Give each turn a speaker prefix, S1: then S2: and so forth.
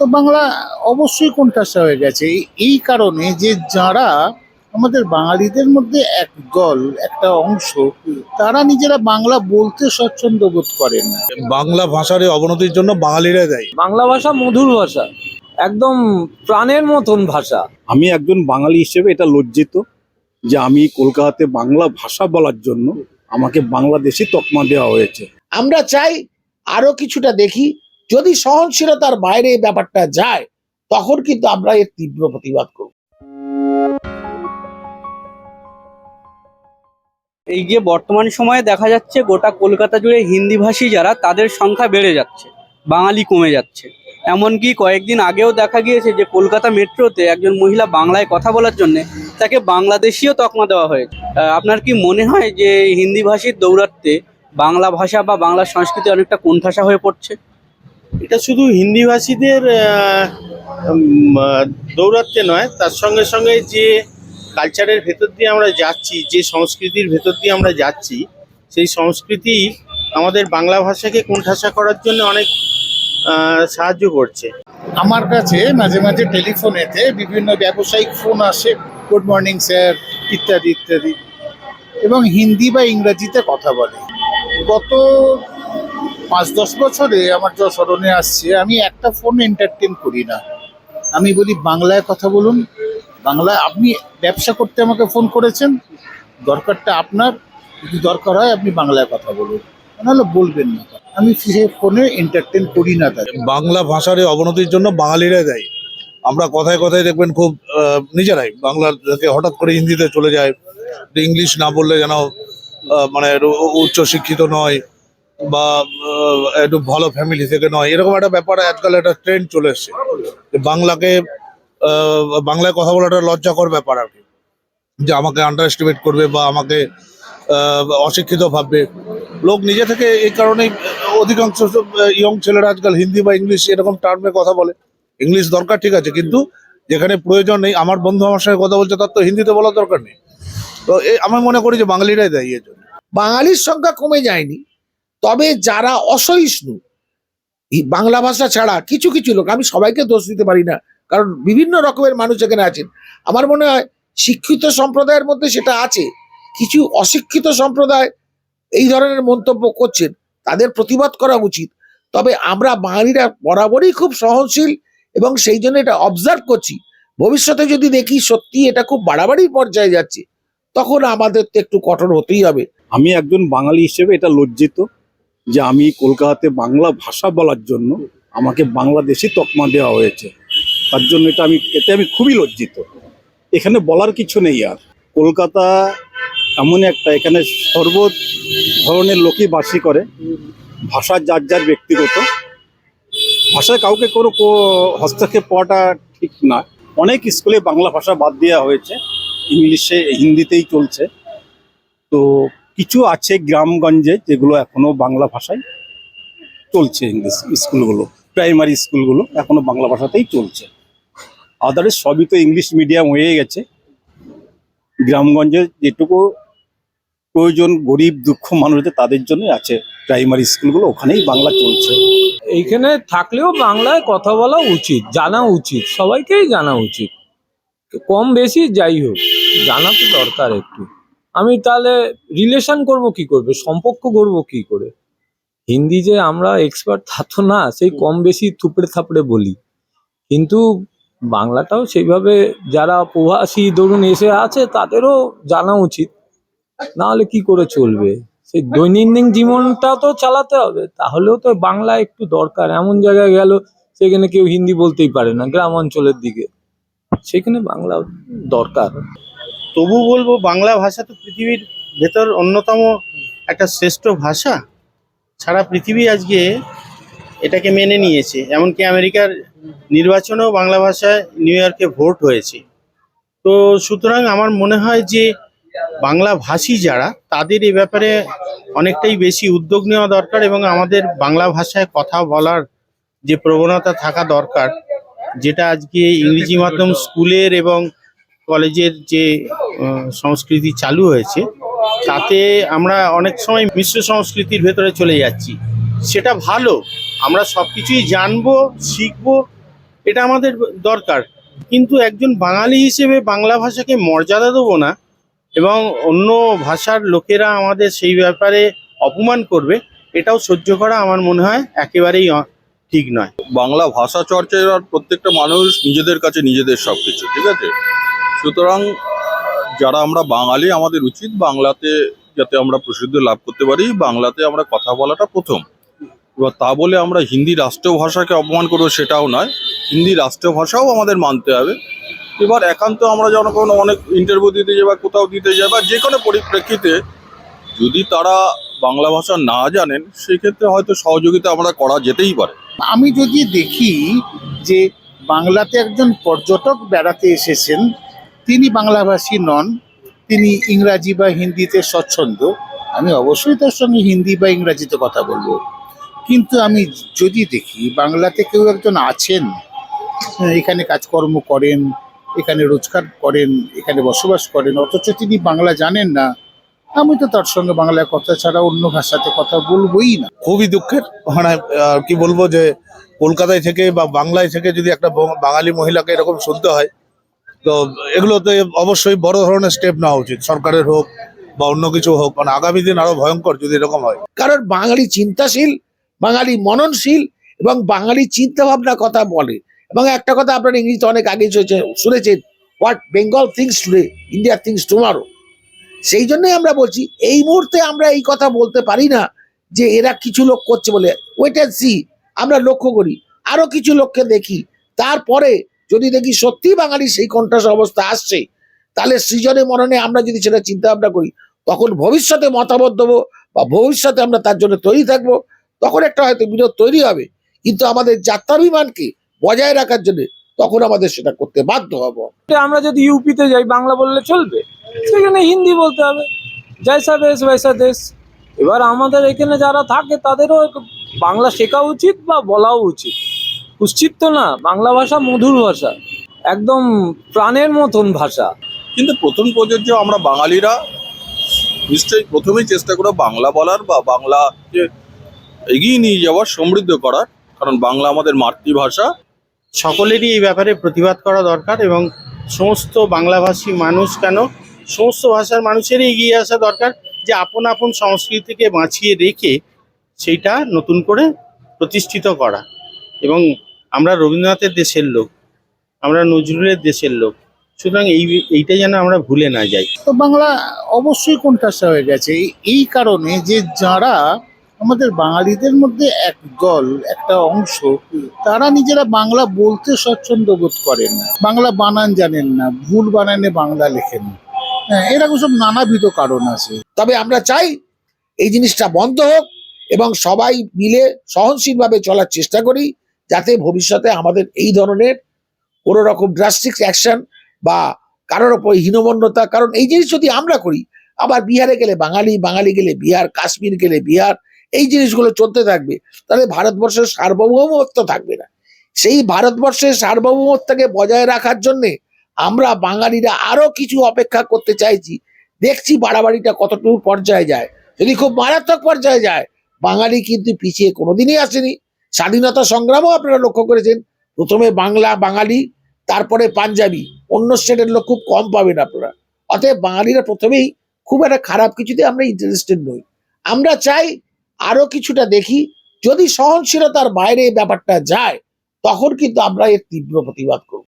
S1: তো বাংলা অবশ্যই কোণঠাসা হয়ে গেছে। এই- কারণে যে যারা আমাদের বাঙালিদের মধ্যে এক দল একটা অংশ তারা নিজেরা বাংলা বলতে স্বচ্ছন্দ বোধ করেন না।
S2: বাংলা ভাষার অবনতির জন্য বাঙালিরা দেয়।
S3: বাংলা ভাষা মধুর ভাষা একদম প্রাণের মতন ভাষা।
S4: আমি একজন বাঙালি হিসেবে এটা লজ্জিত যে আমি কলকাতাতে বাংলা ভাষা বলার জন্য আমাকে বাংলাদেশি তকমা দেওয়া হয়েছে।
S5: আমরা চাই আরও কিছুটা দেখি যদি সহনশীলতার বাইরে ব্যাপারটা যায়, তখন কিন্তু আমরা এর তীব্র প্রতিবাদ করব।
S6: এই যে বর্তমান সময়ে দেখা যাচ্ছে গোটা কলকাতা জুড়ে হিন্দিভাষী যারা, তাদের সংখ্যা বেড়ে যাচ্ছে, বাঙালি কমে যাচ্ছে। এমনকি কয়েকদিন আগেও দেখা গিয়েছে যে কলকাতা মেট্রোতে একজন মহিলা বাংলায় কথা বলার জন্য তাকে বাংলাদেশীয় তকমা দেওয়া হয়েছে। আপনার কি মনে হয় যে হিন্দিভাষীর দৌরাত্মে বাংলা ভাষা বা বাংলা সংস্কৃতি অনেকটা কোণঠাসা হয়ে পড়ছে?
S7: এটা শুধু হিন্দিভাষীদের দৌরাত্মে নয়, তার সঙ্গে সঙ্গে যে কালচারের ভেতর দিয়ে আমরা যাচ্ছি, যে সংস্কৃতির ভেতর দিয়ে আমরা যাচ্ছি, সেই সংস্কৃতি আমাদের বাংলা ভাষাকে কোণঠাসা করার জন্য অনেক সাহায্য করছে।
S1: আমার কাছে মাঝে মাঝে টেলিফোনেতে বিভিন্ন ব্যবসায়িক ফোন আসে গুড মর্নিং স্যার ইত্যাদি ইত্যাদি, এবং হিন্দি বা ইংরাজিতে কথা বলে। গত পাঁচ, দশ বছরে আমার যা স্মরণে আসছে, আমি একটা ফোন এন্টারটেন করি না। আমি বলি, বাংলায় কথা বলুন। বাংলায় আপনি ব্যবসা করতে আমাকে ফোন করেছেন। দরকারটা আপনার। যদি দরকার হয়, আপনি বাংলায় কথা বলুন। নাহলে বলবেন না। আমি সে ফোনে এন্টারটেন করি না তাকে।
S2: বাংলা ভাষার অবনতির জন্য বাঙালিরা দেয়। আমরা কথায় কথায় দেখবেন খুব নিজেরাই বাংলা থেকে হঠাৎ করে হিন্দিতে চলে যায়। ইংলিশ না বললে যেন মানে উচ্চ শিক্ষিত নয়। বা একটু ভালো ফ্যামিলি থেকে নয়। এরকম একটা ব্যাপার আজকাল একটা ট্রেন্ড চলে এসছে। বাংলাকে বাংলায় কথা বলাটা লজ্জাকর ব্যাপার আর কি। যে আমাকে আন্ডার এস্টিমেট করবে বা আমাকে অশিক্ষিত ভাববে। লোক নিজে থেকে এই কারণেই, অধিকাংশ ইয়ং ছেলেরা আজকাল হিন্দি বা ইংলিশ এরকম টার্মে কথা বলে। ইংলিশ দরকার ঠিক আছে, কিন্তু যেখানে প্রয়োজন নেই, আমার বন্ধু আমার সঙ্গে কথা বলছে, তার তো হিন্দিতে বলার দরকার নেই। তো আমি মনে করি যে বাঙালিরাই দেয় এর জন্য।
S5: বাঙালির সংখ্যা কমে যায়নি। তবে যারা অসহিষ্ণু বাংলা ভাষা ছাড়া কিছু কিছু লোক, আমি সবাইকে দোষ দিতে পারি না, কারণ বিভিন্ন রকমের মানুষ এখানে আছেন। আমার মনে হয় শিক্ষিত সম্প্রদায়ের মধ্যে সেটা আছে, কিছু অশিক্ষিত সম্প্রদায় এই ধরনের মন্তব্য করছেন, তাদের প্রতিবাদ করা উচিত। তবে আমরা বাঙালিরা বরাবরই খুব সহনশীল এবং সেই জন্য এটা অবজার্ভ করছি। ভবিষ্যতে যদি দেখি সত্যি এটা খুব বাড়াবাড়ি পর্যায়ে যাচ্ছে, তখন আমাদের তো একটু কঠোর হতেই হবে।
S4: আমি একজন বাঙালি হিসেবে এটা লজ্জিত। যে আমি কলকাতাতে বাংলা ভাষা বলার জন্য আমাকে বাংলাদেশি তকমা দেওয়া হয়েছে। তার জন্য এটা আমি, এতে আমি খুবই লজ্জিত। এখানে বলার কিছু নেই আর। কলকাতা এমন একটা, এখানে সর্ব ধরনের লোকই বাসি করে। ভাষা যার যার ব্যক্তিগত। ভাষায় কাউকে কোনো হস্তক্ষেপ করাটা ঠিক না। অনেক স্কুলে বাংলা ভাষা বাদ দেওয়া হয়েছে। ইংলিশে, হিন্দিতেই চলছে। তো কিছু আছে গ্রামগঞ্জে যেগুলো এখনও বাংলা ভাষায় চলছে ইংলিশ স্কুলগুলো প্রাইমারি স্কুলগুলো এখনও বাংলা ভাষাতেই চলছে। আদার্স সবই তো ইংলিশ মিডিয়াম হয়ে গেছে। গ্রামগঞ্জে যেটুকু প্রয়োজন গরিব দুঃখ মানুষদের তাদের জন্য আছে। প্রাইমারি স্কুলগুলো ওখানেই বাংলা চলছে।
S3: এইখানে থাকলেও বাংলায় কথা বলা উচিত, জানা উচিত, সবাইকেই জানা উচিত। কম বেশি যাই হোক, জানা তো দরকার একটু। আমি তাহলে রিলেশন করব কি করবে? সম্পর্ক করব কি করে? হিন্দি যে আমরা এক্সপার্ট তা তো না, সেই কম বেশি থুপড়ে থাপড়ে বলি। কিন্তু বাংলাটাও সেইভাবে যারা প্রবাসী ধরুন এসে আছে, তাদেরও জানা উচিত। না হলে কি করে চলবে? সেই দৈনন্দিন জীবনটা তো চালাতে হবে। তাহলেও তো বাংলা একটু দরকার। এমন জায়গায় গেল, সেখানে কেউ হিন্দি বলতেই পারে না, গ্রাম অঞ্চলের দিকে। সেখানে বাংলা দরকার।
S7: তবু বলব বাংলা ভাষা তো পৃথিবীর ভেতর অন্যতম একটা শ্রেষ্ঠ ভাষা। সারা পৃথিবী আজকে এটাকে মেনে নিয়েছে। এমনকি আমেরিকার নির্বাচনেও বাংলা ভাষায় নিউ ইয়র্কে ভোট হয়েছে। তো সুতরাং আমার মনে হয় যে বাংলা ভাষী যারা, তাদের এ ব্যাপারে অনেকটাই বেশি উদ্যোগ নেওয়া দরকার এবং আমাদের বাংলা ভাষায় কথা বলার যে প্রবণতা থাকা দরকার, যেটা আজকে ইংরেজি মাধ্যম স্কুলের এবং কলেজের যে সংস্কৃতি চালু হয়েছে, তাতে আমরা অনেক সময় মিশ্র সংস্কৃতির ভেতরে চলে যাচ্ছি। সেটা ভালো, আমরা সব কিছুই জানব, শিখব, এটা আমাদের দরকার। কিন্তু একজন বাঙালি হিসেবে বাংলা ভাষাকে মর্যাদা দেবো না, এবং অন্য ভাষার লোকেরা আমাদের সেই ব্যাপারে অপমান করবে, এটাও সহ্য করা আমার মনে হয় একেবারেই ঠিক নয়।
S8: বাংলা ভাষা চর্চার প্রত্যেকটা মানুষ নিজেদের কাছে নিজেদের সব কিছু ঠিক আছে? সুতরাং যারা আমরা বাঙালি, আমাদের উচিত বাংলাতে যাতে আমরা প্রসিদ্ধ লাভ করতে পারি। বাংলাতে আমরা কথা বলাটা প্রথম। এবার তা বলে আমরা হিন্দি রাষ্ট্রীয় ভাষাকে অপমান করব সেটাও নয়। হিন্দি রাষ্ট্রীয় ভাষাও আমাদের মানতে হবে। এবার একান্ত আমরা যেন যখন অনেক ইন্টারভিউ দিতে যাই বা কোথাও দিতে যাই বা যে কোনো পরিপ্রেক্ষিতে যদি তারা বাংলা ভাষা না জানেন, সেক্ষেত্রে হয়তো সহযোগিতা আমরা করা যেতেই পারে।
S1: আমি যদি দেখি যে বাংলাতে একজন পর্যটক বেড়াতে এসেছেন তিনি বাংলাভাষী নন তিনি ইংরাজি বা হিন্দিতে স্বচ্ছন্দ। আমি অবশ্যই তার সঙ্গে হিন্দি বা ইংরাজিতে কথা বলব। কিন্তু আমি যদি দেখি বাংলাতে কেউ একজন আছেন হ্যাঁ, এখানে কাজকর্ম করেন এখানে রোজগার করেন এখানে বসবাস করেন অথচ তিনি বাংলা জানেন না আমি তো তার সঙ্গে বাংলায় কথা ছাড়া অন্য ভাষাতে কথা বলবোই না।
S2: খুবই দুঃখের মানে কি বলব যে কলকাতায় থেকে বা বাংলায় থেকে যদি একটা বাঙালি মহিলাকে এরকম শুনতে হয় তো এগুলোতে অবশ্যই বড় ধরনের স্টেপ নেওয়া উচিত, সরকারের হোক বা অন্য কিছু হোক। মানে আগামী দিন আরও ভয়ঙ্কর যদি এরকম হয়।
S5: কারণ বাঙালি চিন্তাশীল, বাঙালি মননশীল এবং বাঙালি চিন্তা ভাবনা কথা বলে। এবং একটা কথা আপনারা ইংরেজিতে অনেক আগে শুনেছেন what Bengal thinks today India thinks tomorrow সেই জন্যই আমরা বলছি, এই মুহূর্তে আমরা এই কথা বলতে পারি না যে এরা কিছু লোক করছে বলে। ওয়েট অ্যান্ড সি আমরা লক্ষ্য করি। আরও কিছু লোককে দেখি। তারপরে যদি দেখি সত্যি বাঙালি সেই কণ্ঠাস অবস্থা আসছে, তাহলে সৃজনে মননে আমরা যদি সেটা চিন্তা ভাবনা করি, তখন ভবিষ্যতে মতামত দেবো বা ভবিষ্যতে আমরা তার জন্য তৈরি থাকব, তখন একটা হয়তো বিরোধ তৈরি হবে। কিন্তু আমাদের যাত্রাভিমানকে বজায় রাখার জন্য তখন আমাদের সেটা করতে বাধ্য হব।
S3: আমরা যদি ইউপিতে যাই, বাংলা বললে চলবে? সেখানে হিন্দি বলতে হবে। জয়সা দেশ বৈসা দেশ। এবার আমাদের এখানে যারা থাকে, তাদেরও বাংলা শেখা উচিত বা বলাও উচিত। উচিত তো না বাংলা ভাষা মধুর ভাষা একদম প্রাণের মতন ভাষা।
S8: কিন্তু প্রথম প্রযোজ্য আমরা বাঙালিরা নিশ্চয়ই প্রথমেই চেষ্টা করো বাংলা বলার বা বাংলাকে এগিয়ে নিয়ে যাওয়ার সমৃদ্ধ করার কারণ বাংলা আমাদের মাতৃভাষা।
S7: সকলেরই এই ব্যাপারে প্রতিবাদ করা দরকার এবং সমস্ত বাংলাভাষী মানুষ কেন সমস্ত ভাষার মানুষেরই এগিয়ে আসা দরকার যে আপন আপন সংস্কৃতিকে বাঁচিয়ে রেখে সেইটা নতুন করে প্রতিষ্ঠিত করা এবং আমরা রবীন্দ্রনাথের দেশের লোক, আমরা নজরুলের দেশের লোক, সুতরাং এই, এইটা যেন আমরা ভুলে না যাই।
S1: তো বাংলা অবশ্যই কোণঠাসা হয়ে গেছে? এই- কারণে যে যারা আমাদের বাঙালিদের মধ্যে এক দল, একটা অংশ, তারা নিজেরা বাংলা বলতে স্বচ্ছন্দ বোধ করেন বাংলা বানান জানেন না, ভুল বানানে বাংলা লেখেন হ্যাঁ এরকম সব নানাবিধ কারণ আছে।
S5: তবে আমরা চাই এই জিনিসটা বন্ধ হোক এবং সবাই মিলে সহনশীলভাবে চলার চেষ্টা করি। যাতে ভবিষ্যতে আমাদের এই ধরনের কোনো রকম ড্রাস্টিক অ্যাকশন বা কারোর ওপর হীনমন্যতা, কারণ এই জিনিস যদি আমরা করি, আবার বিহারে গেলে বাঙালি বাঙালি গেলে বিহার, কাশ্মীর গেলে বিহার, এই জিনিসগুলো চলতে থাকবে, তাহলে ভারতবর্ষের সার্বভৌমত্ব থাকবে না। সেই ভারতবর্ষের সার্বভৌমত্বকে বজায় রাখার জন্যে আমরা বাঙালিরা আরও কিছু অপেক্ষা করতে চাইছি। দেখছি বাড়াবাড়িটা কতটুকু পর্যায়ে যায়। যদি খুব মারাত্মক পর্যায়ে যায়, বাঙালি কিন্তু পিছিয়ে কোনোদিনই আসেনি। স্বাধীনতা সংগ্রামও আপনারা লক্ষ্য করেছেন। প্রথমে বাংলা, বাঙালি, তারপরে পাঞ্জাবি, অন্য স্টেটের লোক খুব কম পাবেন আপনারা। অতএব বাঙালিরা প্রথমেই খুব একটা খারাপ কিছুতে আমরা ইন্টারেস্টেড নই। আমরা চাই আরও কিছুটা দেখি। যদি সহনশীলতার বাইরে ব্যাপারটা যায়, তখন কিন্তু আমরা এর তীব্র প্রতিবাদ করব।